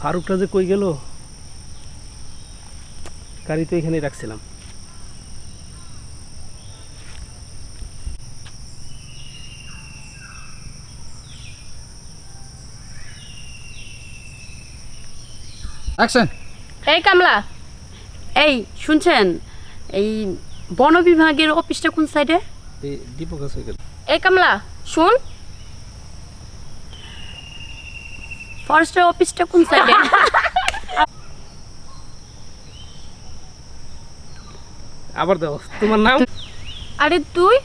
ফারুকটা যে কই গেল গাড়ি তো এখানেই রাখছিলাম। অ্যাকশন এই কামলা এই শুনছেন এই বন বিভাগের অফিসটা কোন সাইডে দীপক এই কামলা শুন। ফরেস্টের অফিসটা কোন সাইডে আবার দাও তোমার নাম? আরে তুই?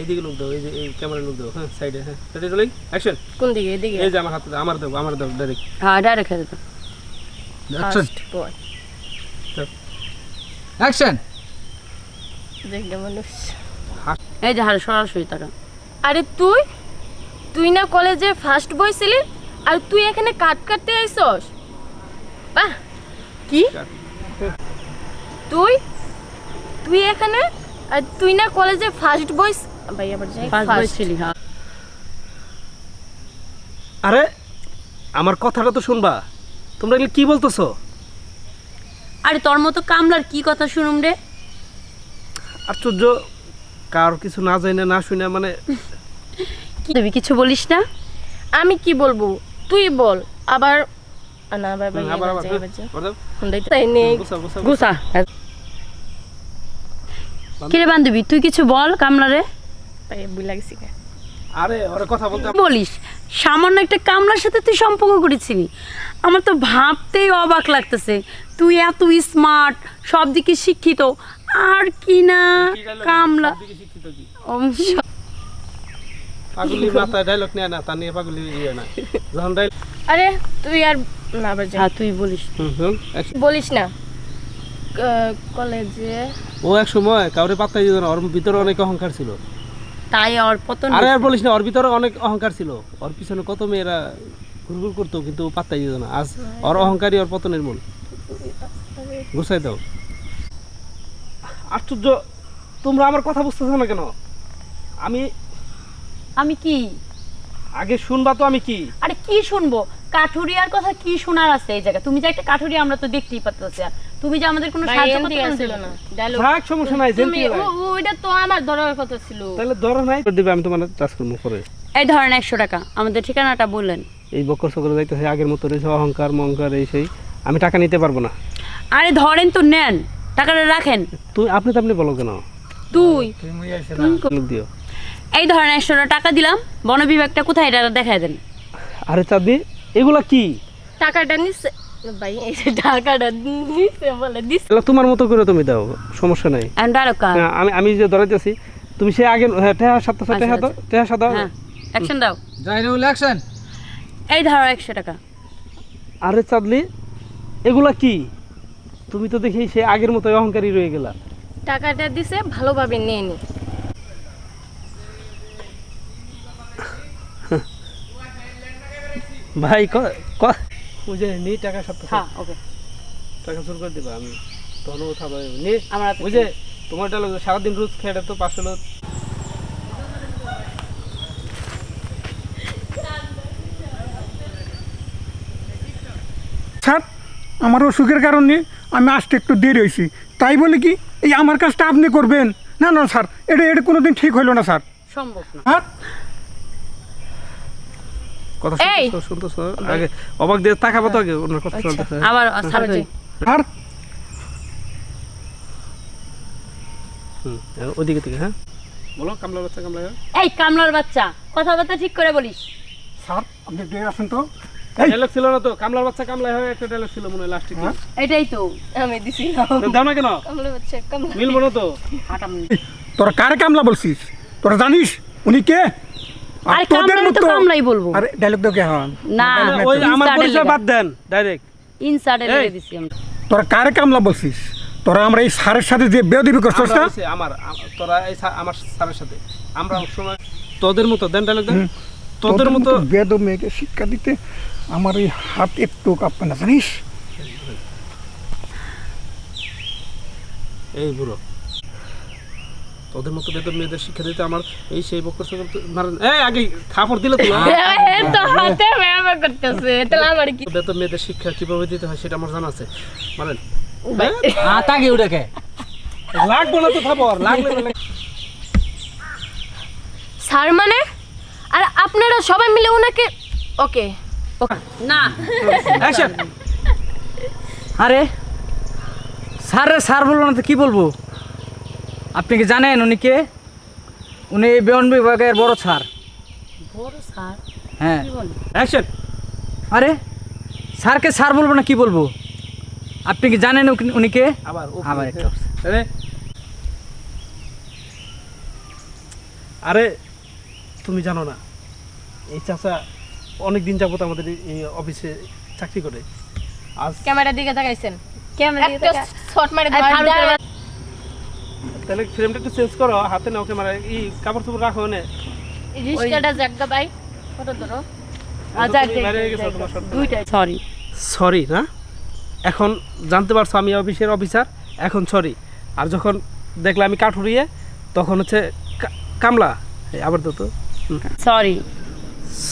এইদিকে লোক দাও এই যে এই ক্যামেরা লোক দাও হ্যাঁ সাইডে হ্যাঁ। সাইডে চলে অ্যাকশন কোন দিকে? এদিকে। এই যে আমার হাতে আমার দাও আমার দাও ডাইরেক্ট হ্যাঁ ডাইরেক্ট খেতে তো অ্যাকশন বয় অ্যাকশন দেখলে মানুষ। এই যে হারে সরাসরি তারা আরে তুই? তুই না কলেজে ফার্স্ট বয় ছিলি? আর তুই এখানে কাট কাটতে আইছস বাহ কি? তুই? তুই এখানে? আর তুই না কলেজে ফার্স্ট বয় ভাই আবার যাই ফার্স্ট ছিলি হ্যাঁ। আরে আমার কথাটা তো শুনবা। তোমরা এগুলো কি বলতেছো? আরে তোর মতো কামলার কি কথা শুনুম রে? আশ্চর্য কার কিছু না জানে না শুনে মানে কি কিছু বলিস না? আমি কি বলব? তুই বল আবার না তাই নেই। গুসা কিরে বান্ধবী তুই কিছু বল কামলারে? ভাই বুই আরে ওরা কথা বলতে বলিস? সামান্য একটা কামলার সাথে তুই সম্পর্ক করেছিলি। আমার তো ভাবতেই অবাক লাগতেছে। তুই এত স্মার্ট সব দিকে শিক্ষিত। আর কি না কামলা সবদিকে শিক্ষিত কি? উম, স- পাগলি মাথায় নেয় না তা নিয়ে পাগলি ইয়ে না। যখন ডায়লগ আরে তুই আর না যাই। হ্যাঁ তুই বলিস। হুম হুম বলিস না। কলেজে ও এক সময় কাউরে পাত্তাই দিত না ওর ভিতরে অনেক অহংকার ছিল। তাই ওর পতন আরে আর বলিস না ওর ভিতরে অনেক অহংকার ছিল। ওর পিছনে কত মেয়েরা ঘুরঘুর করতো কিন্তু পাত্তাই দিত না। আজ ওর অহংকারই ওর পতনের মূল। গুছাই দাও। আশ্চর্য তোমরা আমার কথা বুঝতেছো না কেন? আমি আমি কি? আগে শুনবা তো আমি কি? আরে কি শুনব? কাঠুরিয়ার কথা কি শোনার আছে এই জায়গা তুমি যে একটা কাঠুরিয়া আমরা তো দেখতেই পাচ্ছি তুমি যে আমাদের কোনো সাহায্য করতে ছিল না। ডায়লগ। থাক সমস্যা নাই তুমি ও- ও- ওইটা তো আমার ধরার কথা ছিল। তাহলে ধরো নাই তো দিবে আমি তোমার চাষ করব পরে। এই ধরেন একশো টাকা আমাদের ঠিকানাটা বললেন। এই বকর সকরে যাইতেছে আগের মতো রয়েছে অহংকার মহংকার এই সেই। আমি টাকা নিতে পারব না। আরে ধরেন তো নেন টাকাটা রাখেন। তুই আপনি তো আপনি বলো কেন? তুই। লোক দিও। এই ধরেন একশো টাকা দিলাম বন বিভাগটা কোথায় এটা দেখায় দেন। আরে চাঁদি এগুলা কি? টাকাটা নিচ্ছে ভাই এই যে টাকাটা নিচ্ছে বলে দিস এগুলো তোমার মতো করে তুমি দাও সমস্যা নাই। এখন ডায়লগ আমি আমি যে ধরাইতেছি তুমি সে আগে হ্যাঁ টেহা সাতটা টেহা। টেহা সাদা অ্যাকশন দাও। জাহিনুল অ্যাকশন এই ধরো একশো টাকা। আরে চাঁদলি এগুলা কি? তুমি তো দেখি সে আগের মতো অহংকারী রয়ে গেলা। টাকাটা দিছে ভালোভাবে নিয়ে নি। ভাই ক ক? বুঝে নি টাকা সাতটা হ্যাঁ ওকে। টাকা শুরু করে দিবা আমি তখন উঠাবো নি আমরা বুঝে তোমার ডালো সারাদিন রোজ খেয়ে তো পাঁচশো লোক। স্যার আমার অসুখের কারণে আমি আসতে একটু দেরি হয়েছি। তাই বলে কি এই আমার কাজটা আপনি করবেন? না না স্যার এটা এটা কোনোদিন ঠিক হইল না স্যার। সম্ভব না। হ্যাঁ? কথা! শুনতেছো আগে অবাক দিয়ে তাকাবো তো আগে ওনার কথা শুনতেছে আবার আর ওদিকে থেকে হ্যাঁ? বলো কামলা বাচ্চা কামলা এই কামলার বাচ্চা কথাবার্তা ঠিক করে বলিস। স্যার আপনি আসেন তো। ডায়লগ ছিল না তো? কামলার বাচ্চা কামলা হয় একটা ডায়লগ ছিল মনে হয় লাস্টে হ্যাঁ? এটাই তো আমি দিছিলাম। দাও না কেন? কামলা বাচ্চা কামলা মিলবো না তো? তোরা কারে কামলা বলছিস? তোরা জানিস? উনি কে? আর তো বলব। আরে ডায়লগ দেখে হ্যাঁ। না ওই আমার পরিচয় বাদ দেন ডাইরেক্ট! লেগে দিছি আমরা। তোরা কারে কামলা বলছিস? তোরা আমরা এই স্যারের সাথে যে বেয়াদবি করছিস না আমার তোরা এই আমার স্যারের সাথে। আমরা সময় তোদের মতো দেন ডায়লগ দেন তোদের মতো বেদ মেয়েকে শিক্ষা দিতে আমার এই হাত একটু কাঁপবে না জানিস? এই বুড়ো। তোদের মতো বেতন মেয়েদের শিক্ষা দিতে আমার এই সেই বক্কর সকল মারেন এই আগে খাপড় দিলে তো এ তো হাতে ব্যায়াম করতেছে তাহলে আমার কি বেতন মেয়েদের শিক্ষা কীভাবে দিতে হয় সেটা আমার জানা আছে। মারেন। হ্যাঁ? তাকে উঠেকে লাগবো না তো খাবার লাগলে না স্যার মানে? আর আপনারা সবাই মিলে ওনাকে ওকে। না। অ্যাকশন। আরে স্যার রে স্যার বলব না তো কি বলব? আপনি কি জানেন উনি কে? উনি এই বেয়ন বিভাগের বড় স্যার। বড় স্যার? হ্যাঁ। অ্যাকশন। আরে স্যারকে স্যার বলব না কি বলব? আপনি কি জানেন উনি- কে? আবার আবার একটা। আরে আরে তুমি জানো না এই চাচা অনেক দিন যাবত আমাদের এই- অফিসে চাকরি করে। আজ ক্যামেরার দিকে তাকাইছেন। ক্যামেরা একটা শট মারে তাহলে ফ্রেমটা একটু চেঞ্জ করো হাতে নাও ক্যামেরা এই কাপড় চোপড় রাখো না রিস্কাটা জাগা ভাই ফটো ধরো। আচ্ছা তোমার shot সরি সরি না? এখন জানতে পারছ আমি অফিসের অফিসার এখন সরি আর যখন দেখলাম আমি কাঠুরিয়ে তখন হচ্ছে কামলা। এই আবার তো। তো সরি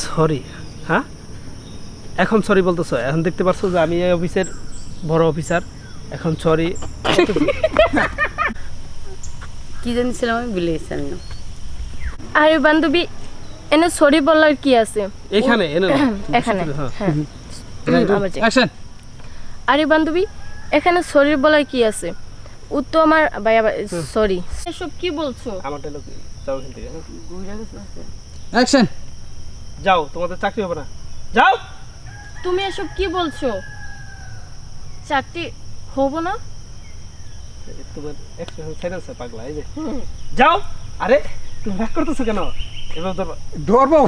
সরি হ্যাঁ? এখন সরি বলতেছো। এখন দেখতে পারছ যে আমি এই অফিসের বড় অফিসার এখন সরি কি জানিছিলাম আমি ভুলে গেছি আমি। আরে বান্ধবী এনে সরি বলার কি আছে? এখানে এনে এখানে হ্যাঁ। হ্যাঁ। অ্যাকশন। আরে বান্ধবী এখানে সরি বলার কি আছে? ও তো আমার ভাই সরি। এসব কি বলছো? আমার ডায়লগ যাও থেকে হ্যাঁ। অ্যাকশন। যাও তোমাদের চাকরি হবে না। যাও! তুমি এসব কি বলছো? চাকরি হব না? তোমার এক্সপ্রেশন পাগলা এই যে। যাও। আরে তুমি রাগ করতেছো কেন? এবার ধরবো ধরবো